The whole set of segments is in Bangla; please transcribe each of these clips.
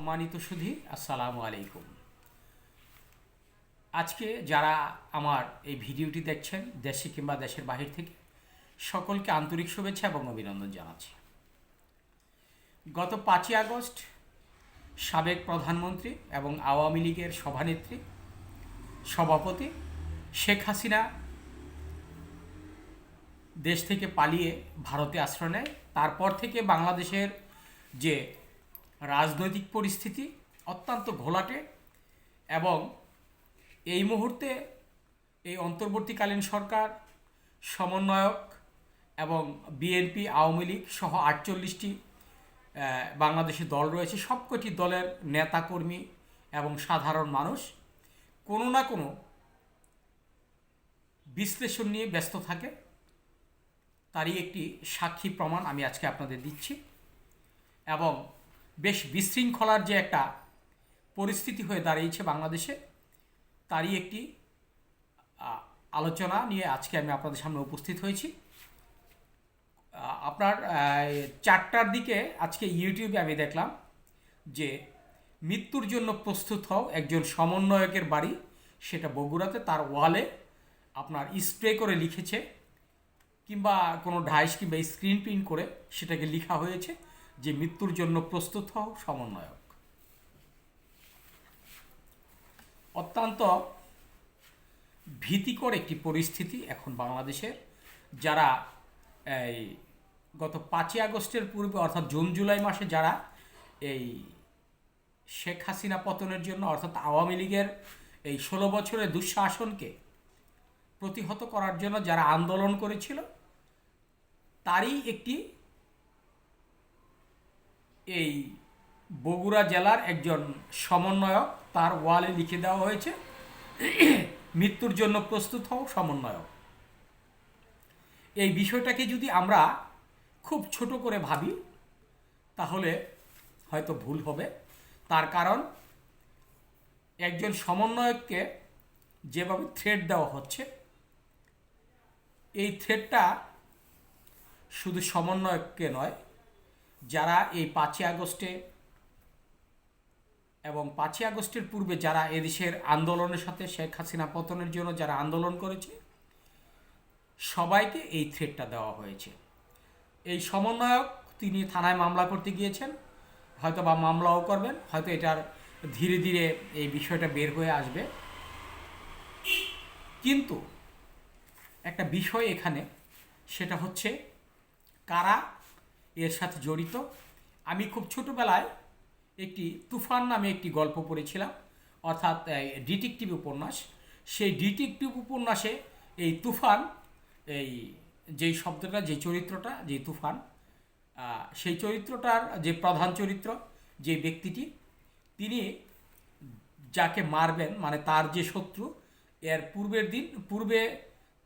সম্মানিত সুধী, আসসালামু আলাইকুম। আজকে যারা আমার এই ভিডিওটি দেখছেন, দেশে কিংবা দেশের বাহির থেকে, সকলকে আন্তরিক শুভেচ্ছা এবং অভিনন্দন জানাচ্ছি। গত পাঁচই আগস্ট সাবেক প্রধানমন্ত্রী এবং আওয়ামী লীগের সভানেত্রী, সভাপতি শেখ হাসিনা দেশ থেকে পালিয়ে ভারতে আশ্রয় নেয়। তারপর থেকে বাংলাদেশের যে রাজনৈতিক পরিস্থিতি অত্যন্ত ঘোলাটে এবং এই মুহূর্তে এই অন্তর্বর্তীকালীন সরকার, সমন্বয়ক এবং বিএনপি আওয়ামী লীগ সহ আটচল্লিশটি বাংলাদেশে দল রয়েছে। সবকটি দলের নেতাকর্মী এবং সাধারণ মানুষ কোনো না কোনো বিশ্লেষণ নিয়ে ব্যস্ত থাকে। তারই একটি সাক্ষী প্রমাণ আমি আজকে আপনাদের দিচ্ছি। এবং বেশ বিশৃঙ্খলার যে একটা পরিস্থিতি হয়ে দাঁড়িয়েছে বাংলাদেশে, তারই একটি আলোচনা নিয়ে আজকে আমি আপনাদের সামনে উপস্থিত হয়েছি। আপনার চারটার দিকে আজকে ইউটিউবে আমি দেখলাম যে মৃত্যুর জন্য প্রস্তুত হও একজন সমন্বয়কের বাড়ি, সেটা বগুড়াতে, তার ওয়ালে আপনার স্প্রে করে লিখেছে, কিংবা কোনো ডাইস কিংবা স্ক্রিন প্রিন্ট করে সেটাকে লিখা হয়েছে। যে মৃত্যুর জন্য প্রস্তুত হও, সমন্বয়ক। অত্যন্ত ভীতিকর একটি পরিস্থিতি এখন বাংলাদেশের যারা এই গত পাঁচই আগস্টের পূর্বে, অর্থাৎ জুন, জুলাই মাসে যারা এই শেখ হাসিনা পতনের জন্য, অর্থাৎ আওয়ামী লীগের এই ষোলো বছরের দুঃশাসনকে প্রতিহত করার জন্য যারা আন্দোলন করেছিল, তারই একটি এই বগুড়া জেলার একজন সমন্বয়ক, তার ওয়ালে লিখে দেওয়া হয়েছে, মৃত্যুর জন্য প্রস্তুত হও সমন্বয়ক। এই বিষয়টাকে যদি আমরা খুব ছোট করে ভাবি, তাহলে হয়তো ভুল হবে। তার কারণ, একজন সমন্বয়ককে যেভাবে থ্রেড দেওয়া হচ্ছে, এই থ্রেডটা শুধু সমন্বয়ককে নয় যারা এই পাঁচই আগস্টে এবং পাঁচই আগস্টের পূর্বে যারা এদেশের আন্দোলনের সাথে শেখ হাসিনা পতনের জন্য যারা আন্দোলন করেছে, সবাইকে এই থ্রেডটা দেওয়া হয়েছে। এই সমন্বয়ক তিনি থানায় মামলা করতে গিয়েছেন, হয়তো বা মামলাও করবেন, হয়তো এটার ধীরে ধীরে এই বিষয়টা বের হয়ে আসবে। কিন্তু একটা বিষয় এখানে, সেটা হচ্ছে কারা এর সাথে জড়িত। আমি খুব ছোটোবেলায় একটি তুফান নামে একটি গল্প পড়েছিলাম, অর্থাৎ ডিটেকটিভ উপন্যাস। সেই ডিটেকটিভ উপন্যাসে এই তুফান, এই যেই শব্দটা, যে চরিত্রটা, যে তুফান সেই চরিত্রটার যে প্রধান চরিত্র, যে ব্যক্তিটি, তিনি যাকে মারবেন মানে তার যে শত্রু, এর পূর্বের দিন, পূর্বে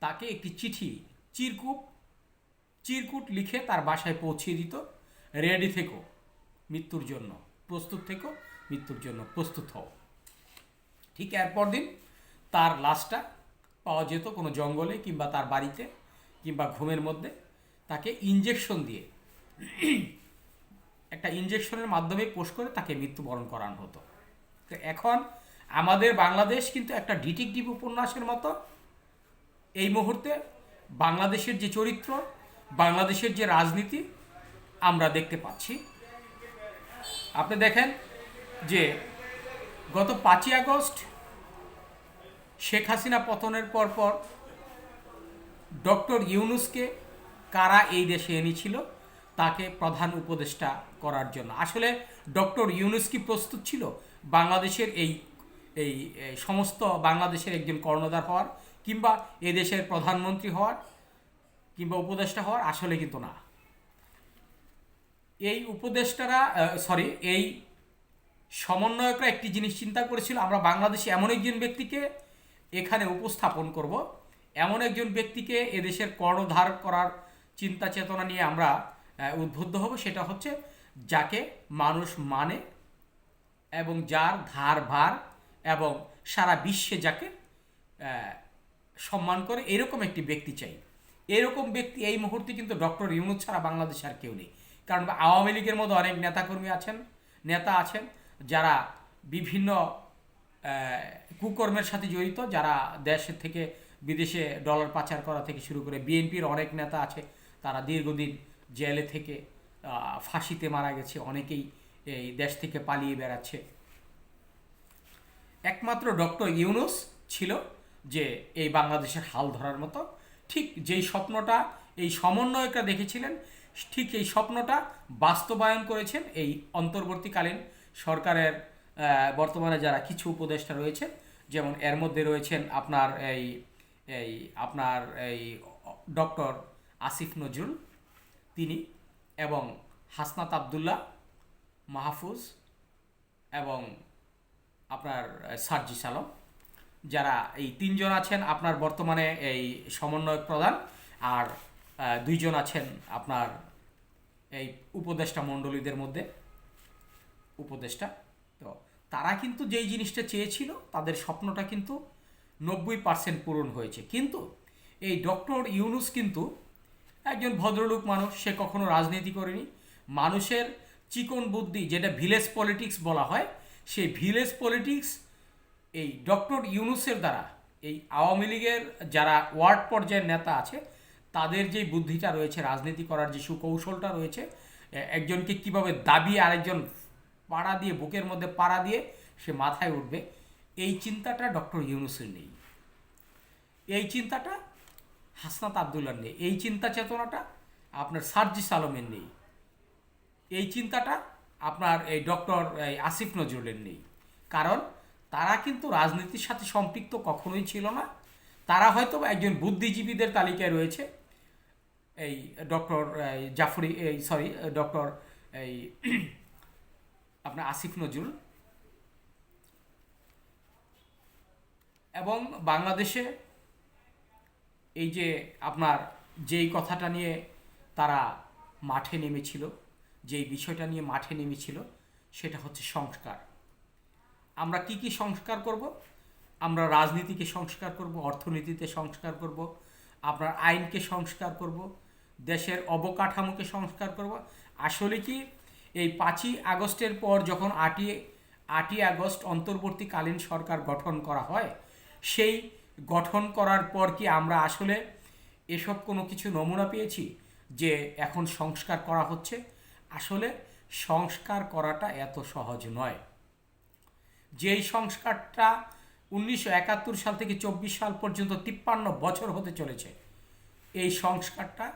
তাকে একটি চিঠি চিরকুট চিরকুট লিখে তার বাসায় পৌঁছিয়ে দিত। রেডি থেকো, মৃত্যুর জন্য। প্রস্তুত থেকো, মৃত্যুর জন্য প্রস্তুত হও। ঠিক এরপর দিন তার লাশটা পাওয়া যেত কোনো জঙ্গলে কিংবা তার বাড়িতে কিংবা ঘুমের মধ্যে। তাকে ইঞ্জেকশন দিয়ে, একটা ইঞ্জেকশনের মাধ্যমে পোষ করে তাকে মৃত্যুবরণ করানো হতো। তো এখন আমাদের বাংলাদেশ কিন্তু একটা ডিটেকটিভ উপন্যাসের মতো। এই মুহূর্তে বাংলাদেশের যে চরিত্র বাংলাদেশের যে রাজনীতি, আমরা দেখতে পাচ্ছি। আপনি দেখেন যে গত পাঁচই আগস্ট শেখ হাসিনা পতনের পর পর ডক্টর ইউনুসকে কারা এই দেশে এনেছিল, তাকে প্রধান উপদেষ্টা করার জন্য। আসলে ডক্টর ইউনুস কি প্রস্তুত ছিল? বাংলাদেশের এই এই সমস্ত বাংলাদেশের একজন কর্ণধার হওয়ার কিংবা এদেশের প্রধানমন্ত্রী হওয়ার কিংবা উপদেষ্টা হওয়ার আসলে কিন্তু না। এই উপদেষ্টারা সরি এই সমন্বয়করা একটি জিনিস চিন্তা করেছিল, আমরা বাংলাদেশে এমন একজন ব্যক্তিকে এখানে উপস্থাপন করব, এমন একজন ব্যক্তিকে এদেশের কর্ণধার করার চিন্তা চেতনা নিয়ে আমরা উদ্বুদ্ধ হব, সেটা হচ্ছে যাকে মানুষ মানে এবং যার ধার ভার এবং সারা বিশ্বে যাকে সম্মান করে, এরকম একটি ব্যক্তি চাই। এরকম ব্যক্তি এই মুহূর্তে কিন্তু ডক্টর ইউনুস ছাড়া বাংলাদেশে আর কেউ নেই। কারণ আওয়ামী লীগের মধ্যে অনেক নেতাকর্মী আছেন, নেতা আছেন, যারা বিভিন্ন কুকর্মের সাথে জড়িত, যারা দেশের থেকে বিদেশে ডলার পাচার করা থেকে শুরু করে বিএনপির অনেক নেতা আছে, তারা দীর্ঘদিন জেলে থেকে ফাঁসিতে মারা গেছে, অনেকেই এই দেশ থেকে পালিয়ে বেড়াচ্ছে। একমাত্র ডক্টর ইউনুস ছিল যে এই বাংলাদেশের হাল ধরার মতো ঠিক যেই স্বপ্নটা, এই সমন্বয়করা দেখেছিলেন, ঠিক এই স্বপ্নটা বাস্তবায়ন করেছেন এই অন্তর্বর্তীকালীন সরকারের বর্তমানে যারা কিছু উপদেষ্টা রয়েছেন, যেমন এর মধ্যে রয়েছেন আপনার এই এই আপনার এই ডক্টর আসিফ নজরুল, তিনি এবং হাসনাত আবদুল্লাহ মাহফুজ এবং আপনার সার্জি সালম যারা এই তিনজন আছেন, আপনার বর্তমানে এই সমন্বয়ক প্রধান আর দুইজন আছেন আপনার এই উপদেষ্টা মণ্ডলীদের মধ্যে। উপদেষ্টা। তো তারা কিন্তু যেই জিনিসটা চেয়েছিল, তাদের স্বপ্নটা কিন্তু নব্বই পার্সেন্ট পূরণ হয়েছে। কিন্তু এই ডক্টর ইউনুস কিন্তু একজন ভদ্রলোক মানুষ, সে কখনো রাজনীতি করেনি। মানুষের চিকন বুদ্ধি, যেটা ভিলেজ পলিটিক্স বলা হয়, সেই ভিলেজ পলিটিক্স এই ডক্টর ইউনুসের দ্বারা, এই আওয়ামী লীগের যারা ওয়ার্ড পর্যায়ের নেতা আছে, তাদের যে বুদ্ধিটা রয়েছে, রাজনীতি করার যে সুকৌশলটা রয়েছে একজনকে কীভাবে দাবি আরেকজন পাড়া দিয়ে, বুকের মধ্যে পাড়া দিয়ে সে মাথায় উঠবে, এই চিন্তাটা ডক্টর ইউনুসের নেই। এই চিন্তাটা হাসনাত আবদুল্লার নেই। এই চিন্তা চেতনাটা আপনার সার্জিস আলমের নেই। এই চিন্তাটা আপনার এই ডক্টর আসিফ নজরুলের নেই। কারণ তারা কিন্তু রাজনীতির সাথে সম্পৃক্ত কখনোই ছিল না। তারা হয়তো একজন বুদ্ধিজীবীদের তালিকায় রয়েছে। এই ডক্টর জাফরি, এই সরি, ডক্টর, এই আপনার আসিফ নজরুল। এবং বাংলাদেশে এই যে আপনার যেই কথাটা নিয়ে তারা মাঠে নেমেছিল, যেই বিষয়টা নিয়ে মাঠে নেমেছিল, সেটা হচ্ছে সংস্কার। আমরা কি কি সংস্কার করব? আমরা রাজনীতিকে সংস্কার করব, অর্থনীতিতে সংস্কার করব আপনার আইনকে সংস্কার করব, দেশের অবকাঠামোকে সংস্কার করব। আসলে কি, এই পাঁচই আগস্টের পর যখন আটই আটই আগস্ট অন্তর্বর্তীকালীন সরকার গঠন করা হয়, সেই গঠন করার পর কি আমরা আসলে এসব কোনো কিছু নমুনা পেয়েছি যে এখন সংস্কার করা হচ্ছে? আসলে সংস্কার করাটা এত সহজ নয়। যেই সংস্কারটা উনিশশো একাত্তর সাল থেকে চব্বিশ সাল পর্যন্ত তিপ্পান্ন বছর হতে চলেছে, এই সংস্কারটা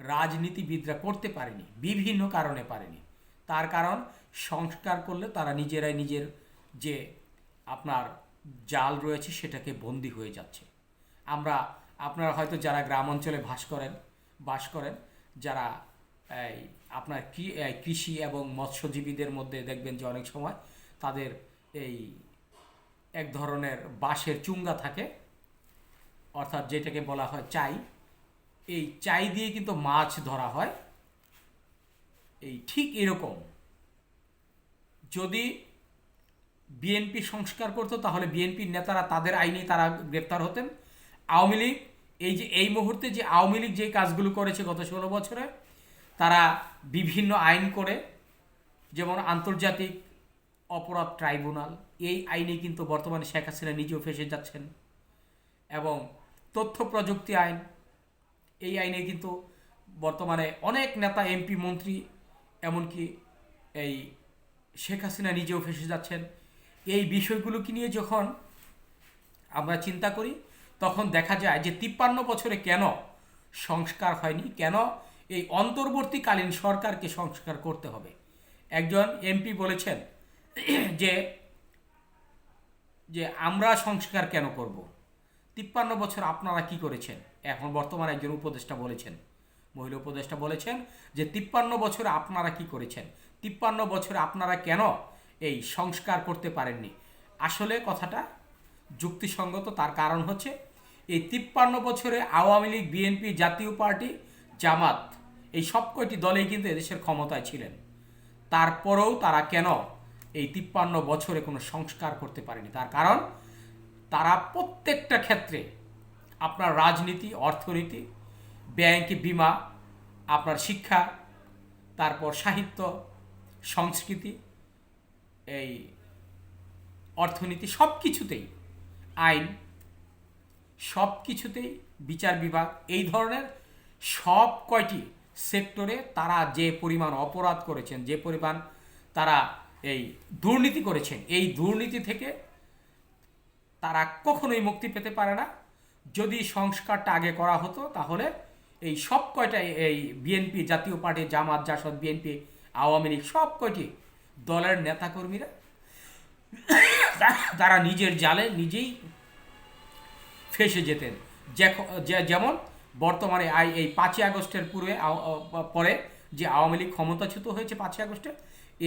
রাজনীতিবিদরা করতে পারেনি, বিভিন্ন কারণে পারেনি। তার কারণ, সংস্কার করলে তারা নিজেরাই নিজের যে আপনার জাল রয়েছে সেটাকে বন্দি হয়ে যাচ্ছে। আমরা, আপনারা হয়তো যারা গ্রাম অঞ্চলে বাস করেন বাস করেন, যারা আপনার কৃষি এবং মৎস্যজীবীদের মধ্যে দেখবেন যে অনেক সময় তাদের এই এক ধরনের বাঁশের চুঙ্গা থাকে, অর্থাৎ যেটাকে বলা হয় চাই। এই চাই দিয়ে কিন্তু মাছ ধরা হয়। এই ঠিক এরকম। যদি বিএনপি সংস্কার করতো, তাহলে বিএনপির নেতারা তাদের আইনে তারা গ্রেপ্তার হতেন। আওয়ামী লীগ, এই যে, এই মুহূর্তে যে আওয়ামী লীগ যে কাজগুলো করেছে গত ষোলো বছরে, তারা বিভিন্ন আইন করে, যেমন আন্তর্জাতিক অপরাধ ট্রাইব্যুনাল। এই আইনে কিন্তু বর্তমানে শেখ হাসিনা নিজেও ফেসে যাচ্ছেন। এবং তথ্য প্রযুক্তি আইন, এই আইনে কিন্তু বর্তমানে অনেক নেতা, এমপি, মন্ত্রী, এমনকি এই শেখ হাসিনা নিজেও ফেসে যাচ্ছেন। এই বিষয়গুলোকে নিয়ে যখন আমরা চিন্তা করি, তখন দেখা যায় যে তিপ্পান্ন বছরে কেন সংস্কার হয়নি? কেন এই অন্তর্বর্তীকালীন সরকারকে সংস্কার করতে হবে? একজন এমপি বলেছেন যে যে আমরা সংস্কার কেন করব? তিপ্পান্ন বছর আপনারা কি করেছেন? এখন বর্তমানে একজন উপদেষ্টা বলেছেন, মহিলা উপদেষ্টা বলেছেন যে তিপ্পান্ন বছরে আপনারা কি করেছেন? তিপ্পান্ন বছরে আপনারা কেন এই সংস্কার করতে পারেননি? আসলে কথাটা যুক্তিসঙ্গত, তার কারণ হচ্ছে এই তিপ্পান্ন বছরে আওয়ামী লীগ, বিএনপি, জাতীয় পার্টি, জামাত, এই সব কয়টি দলেই কিন্তু এদেশের ক্ষমতায় ছিলেন। তারপরেও তারা কেন এই তিপ্পান্ন বছরে কোনো সংস্কার করতে পারেনি। তার কারণ, তারা প্রত্যেকটা ক্ষেত্রে আপনার রাজনীতি, অর্থনীতি, ব্যাংক, বিমা, আপনার শিক্ষা, তারপর সাহিত্য, সংস্কৃতি, এই অর্থনীতি সব কিছুতেই আইন সব কিছুতেই বিচার বিভাগ, এই ধরনের সব কয়টি সেক্টরে তারা যে পরিমাণ অপরাধ করেছেন, যে পরিমাণ তারা এই দুর্নীতি করেছেন। এই দুর্নীতি থেকে তারা কখনোই মুক্তি পেতে পারে না। যদি সংস্কারটা আগে করা হতো, তাহলে এই সব কয়টা এই BNP, Jatiya party, Jamaat, Jasad, BNP, Awami League, সব কয়টি দলের নেতাকর্মীরা তারা নিজের জালে নিজেই ফেসে যেতেন। যেমন বর্তমানে আই এই পাঁচই আগস্টের পূর্বে পরে যে আওয়ামী লীগ ক্ষমতাচ্যুত হয়েছে পাঁচই আগস্টে,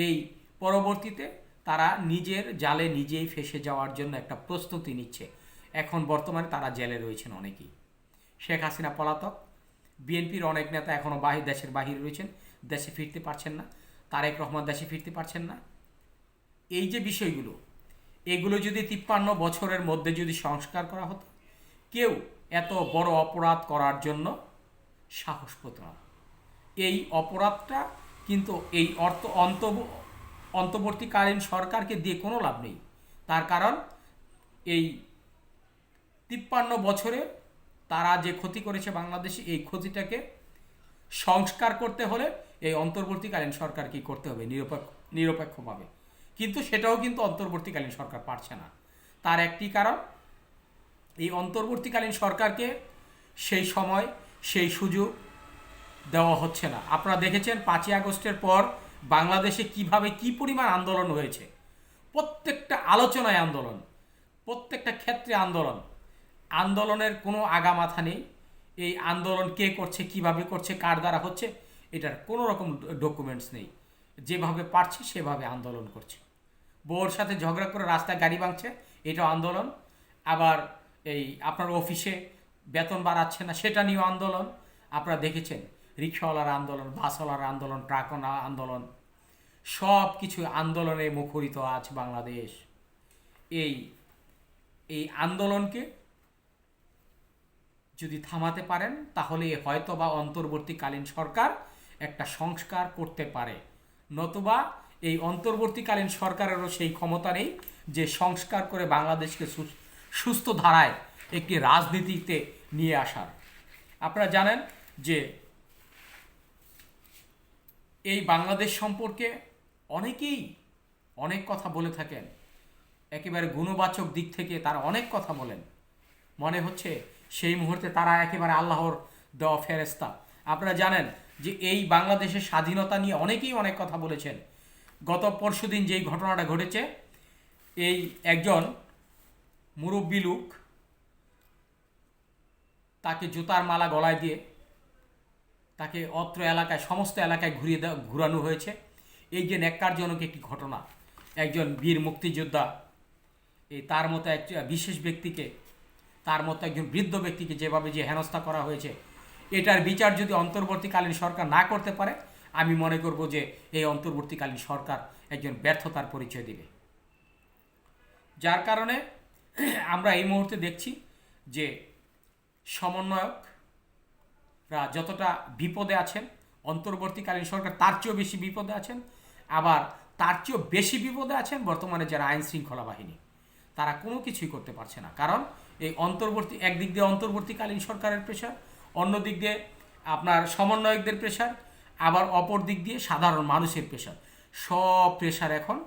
এই পরবর্তীতে তারা নিজের জালে নিজেই ফেসে যাওয়ার জন্য একটা প্রস্তুতি নিচ্ছে। এখন বর্তমানে তারা জেলে রয়েছেন অনেকেই। শেখ হাসিনা পলাতক। বিএনপির অনেক নেতা এখনও বাহির, দেশের বাহিরে রয়েছেন। দেশে ফিরতে পারছেন না। তারেক রহমান দেশে ফিরতে পারছেন না। এই যে বিষয়গুলো, এগুলো যদি তিপ্পান্ন বছরের মধ্যে যদি সংস্কার করা হতো, কেউ এত বড় অপরাধ করার জন্য সাহস পেত এই অপরাধটা কিন্তু এই অর্থ অন্ত অন্তর্বর্তীকালীন সরকারকে দিয়ে কোনো লাভ নেই। তার কারণ এই তিপ্পান্ন বছরে তারা যে ক্ষতি করেছে বাংলাদেশে, এই ক্ষতিটাকে সংস্কার করতে হলে এই অন্তর্বর্তীকালীন সরকারকে করতে হবে? নিরপেক্ষ, নিরপেক্ষভাবে। কিন্তু সেটাও কিন্তু অন্তর্বর্তীকালীন সরকার পারছে না। তার একটি কারণ, এই অন্তর্বর্তীকালীন সরকারকে সেই সময় সেই সুযোগ দেওয়া হচ্ছে না। আপনারা দেখেছেন পাঁচই আগস্টের পর বাংলাদেশে কীভাবে কি পরিমাণ আন্দোলন হয়েছে? প্রত্যেকটা আলোচনায় আন্দোলন, প্রত্যেকটা ক্ষেত্রে আন্দোলন। আন্দোলনের কোনো আগামাথা নেই। এই আন্দোলন কে করছে, কীভাবে করছে, কার দ্বারা হচ্ছে, এটার কোনো রকম ডকুমেন্টস নেই। যেভাবে পারছে, সেভাবে আন্দোলন করছে। বউর সাথে ঝগড়া করে রাস্তায় গাড়ি ভাঙছে, এটাও আন্দোলন। আবার এই আপনার অফিসে বেতন বাড়াচ্ছে না, সেটা নিয়েও আন্দোলন। আপনারা দেখেছেন, রিক্সাওয়ালার আন্দোলন, বাসওয়ালার আন্দোলন ট্রাকওয়ালা আন্দোলন সব কিছু আন্দোলনে মুখরিত আছে বাংলাদেশ। এই এই আন্দোলনকে যদি থামাতে পারেন তাহলে হয়তো বা অন্তর্বর্তীকালীন সরকার একটা সংস্কার করতে পারে। নতুবা এই অন্তর্বর্তীকালীন সরকারেরও সেই ক্ষমতা নেই যে সংস্কার করে বাংলাদেশকে সুস্থ ধারায় একটি রাজনীতিতে নিয়ে আসার। আপনারা জানেন যে এই বাংলাদেশ সম্পর্কে অনেকেই অনেক কথা বলে থাকেন। একেবারে গুণবাচক দিক থেকে তারা অনেক কথা বলেন। মনে হচ্ছে সেই মুহূর্তে তারা একেবারে আল্লাহর দেওয়া ফেরেস্তা আপনারা জানেন যে এই বাংলাদেশের স্বাধীনতা নিয়ে অনেকেই অনেক কথা বলেছেন। গত পরশুদিন যেই ঘটনাটা ঘটেছে, এই একজন মুরব্বী লোক তাকে জুতার মালা গলায় দিয়ে তাকে অত্র এলাকায়, সমস্ত এলাকায় ঘুরিয়ে দেওয়া, ঘুরানো হয়েছে। এই যে ন্যাক্কারজনক একটি ঘটনা, একজন বীর মুক্তিযোদ্ধা, এই তার মতো এক বিশেষ ব্যক্তিকে, তার মতো একজন বৃদ্ধ ব্যক্তিকে যেভাবে যে হেনস্থা করা হয়েছে, এটার বিচার যদি অন্তর্বর্তীকালীন সরকার না করতে পারে, আমি মনে করব যে এই অন্তর্বর্তীকালীন সরকার একজন ব্যর্থতার পরিচয় দেবে। যার কারণে আমরা এই মুহূর্তে দেখছি যে সমন্বয়করা যতটা বিপদে আছেন, অন্তর্বর্তীকালীন সরকার তার চেয়েও বেশি বিপদে আছেন আবার তার চেয়েও বেশি বিপদে আছেন বর্তমানে যারা আইন শৃঙ্খলা বাহিনী। তারা কোনো কিছুই করতে পারছে না। কারণ এই অন্তর্বর্তী, একদিক দিয়ে অন্তর্বর্তীকালীন সরকারের প্রেশার অন্য দিক দিয়ে আপনার সমন্বয়কদের প্রেশার আবার অপর দিক দিয়ে সাধারণ মানুষের প্রেশার সব প্রেশার এখন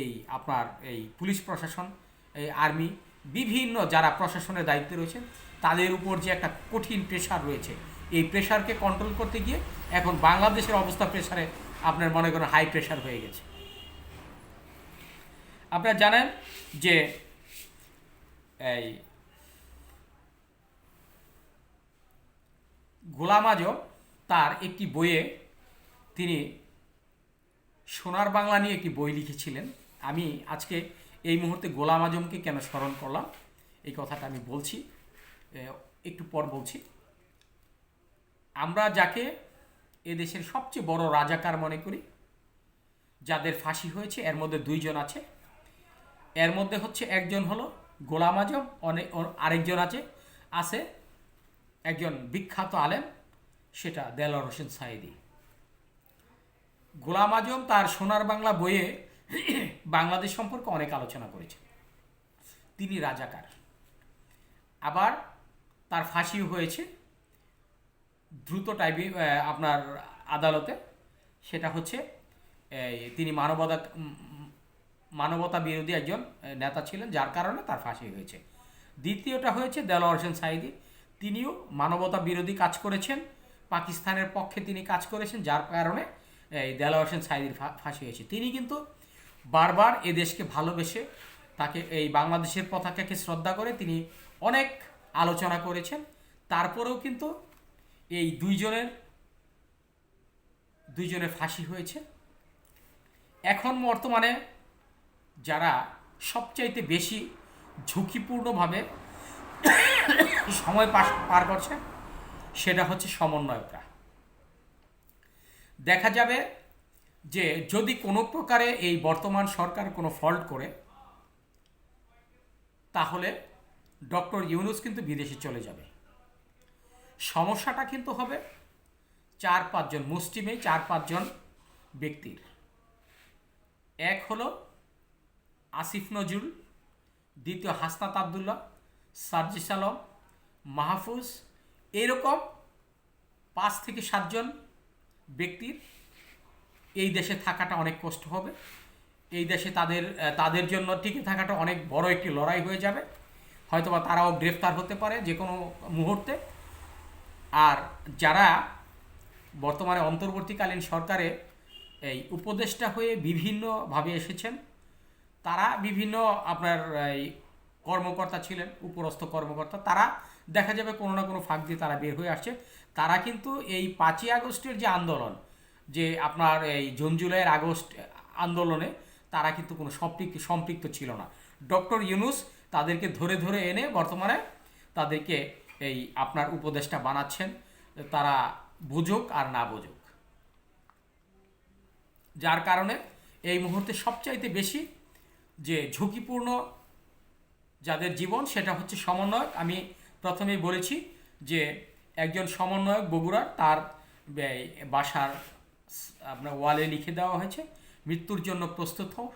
এই আপনার এই পুলিশ প্রশাসন, এই আর্মি বিভিন্ন যারা প্রশাসনের দায়িত্বে রয়েছেন, তাদের উপর যে একটা কঠিন প্রেশার রয়েছে, এই প্রেশারকে কন্ট্রোল করতে গিয়ে এখন বাংলাদেশের অবস্থা প্রেশারে আপনার মনে করেন হাই প্রেশার হয়ে গেছে। আপনারা জানেন যে এই গোলাম আজম তার একটি বইয়ে তিনি সোনার বাংলা নিয়ে একটি বই লিখেছিলেন। আমি আজকে এই মুহূর্তে গোলাম আজমকে কেন স্মরণ করলাম, এই কথাটা আমি বলছি। একটু পর বলছি। আমরা যাকে এদেশের সবচেয়ে বড় রাজাকার মনে করি, যাদের ফাঁসি হয়েছে, এর মধ্যে দুইজন আছে। এর মধ্যে হচ্ছে একজন হলো গোলাম আজম অনেক আরেকজন আছে আছে একজন বিখ্যাত আলেম, সেটা দেলোয়ার হোসেন সাইদি গোলাম আজম তার সোনার বাংলা বইয়ে বাংলাদেশ সম্পর্কে অনেক আলোচনা করেছেন। তিনি রাজাকার। আবার তার ফাঁসি হয়েছে দ্রুত টাইপি আপনার আদালতে। সেটা হচ্ছে তিনি মানবতা মানবতা বিরোধী একজন নেতা ছিলেন, যার কারণে তার ফাঁসি হয়েছে। দ্বিতীয়টা হয়েছে দেলোয়ার হোসেন সাইদি তিনিও মানবতা বিরোধী কাজ করেছেন, পাকিস্তানের পক্ষে তিনি কাজ করেছেন, যার কারণে এই দেলোয়ার হোসেন সাইদির ফাঁসি হয়েছে। তিনি কিন্তু বারবার এ দেশকে ভালোবেসে তাকে, এই বাংলাদেশের পতাকাকে শ্রদ্ধা করে তিনি অনেক আলোচনা করেছেন। তারপরেও কিন্তু এই দুইজনের দুইজনের ফাঁসি হয়েছে। এখন বর্তমানে যারা সবচাইতে বেশি ঝুঁকিপূর্ণভাবে সময় পাস, পার করছে, সেটা হচ্ছে সমন্বয়করা। দেখা যাবে যে যদি কোনো প্রকারে এই বর্তমান সরকার কোনো ফল্ট করে, তাহলে ডক্টর ইউনুস কিন্তু বিদেশে চলে যাবে। সমস্যাটা কিন্তু হবে চার পাঁচজন মুসলিমে চার পাঁচজন ব্যক্তির। এক হলো আসিফ নজরুল, দ্বিতীয় হাসনাত আবদুল্লাহ, সার্জিস আলম, মাহফুজ, এরকম পাঁচ থেকে সাতজন ব্যক্তির। এই দেশে থাকাটা অনেক কষ্ট হবে। এই দেশে তাদের তাদের জন্য টিকে থাকাটা অনেক বড় একটি লড়াই হয়ে যাবে। হয়তোবা তারাও গ্রেফতার হতে পারে যে কোনো মুহূর্তে। আর যারা বর্তমানে অন্তর্বর্তীকালীন সরকারে এই উপদেষ্টা হয়ে বিভিন্নভাবে এসেছেন, তারা বিভিন্ন আপনার এই কর্মকর্তা ছিলেন, উপরস্থ কর্মকর্তা, তারা দেখা যাবে কোনো না কোনো ফাঁক দিয়ে তারা বের হয়ে আসছে। তারা কিন্তু এই পাঁচই আগস্টের যে আন্দোলন, যে আপনার এই জুন জুলাইয়ের আগস্ট আন্দোলনে তারা কিন্তু কোনো সম্পৃক্ত সম্পৃক্ত ছিল না। ডক্টর ইউনুস তাদেরকে ধরে ধরে এনে বর্তমানে তাদেরকে এই আপনার উপদেশটা বানাচ্ছেন, তারা বুঝুক আর না বুঝুক। যার কারণে এই মুহূর্তে সবচাইতে বেশি যে ঝুঁকিপূর্ণ যাদের জীবন, সেটা হচ্ছে সমন্বয়ক। আমি প্রথমেই বলেছি যে একজন সমন্বয়ক বগুড়ার, তার বাসার আপনার ওয়ালে লিখে দেওয়া হয়েছে, মৃত্যুর জন্য প্রস্তুত হোক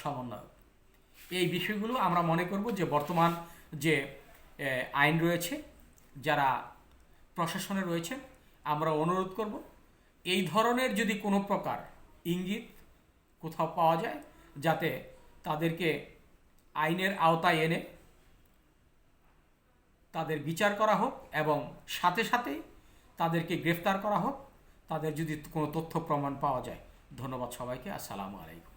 সমন্বয়ক। এই বিষয়গুলো আমরা মনে করব যে বর্তমান যে আইন রয়েছে, যারা প্রশাসনে রয়েছেন, আমরা অনুরোধ করব, এই ধরনের যদি কোনো প্রকার ইঙ্গিত কোথাও পাওয়া যায়, যাতে তাদেরকে আইনের আওতায় এনে তাদের বিচার করা হোক এবং সাথে সাথেই তাদেরকে গ্রেফতার করা হোক, তাদের যদি কোনো তথ্য প্রমাণ পাওয়া যায়। ধন্যবাদ সবাইকে, আসসালামু আলাইকুম।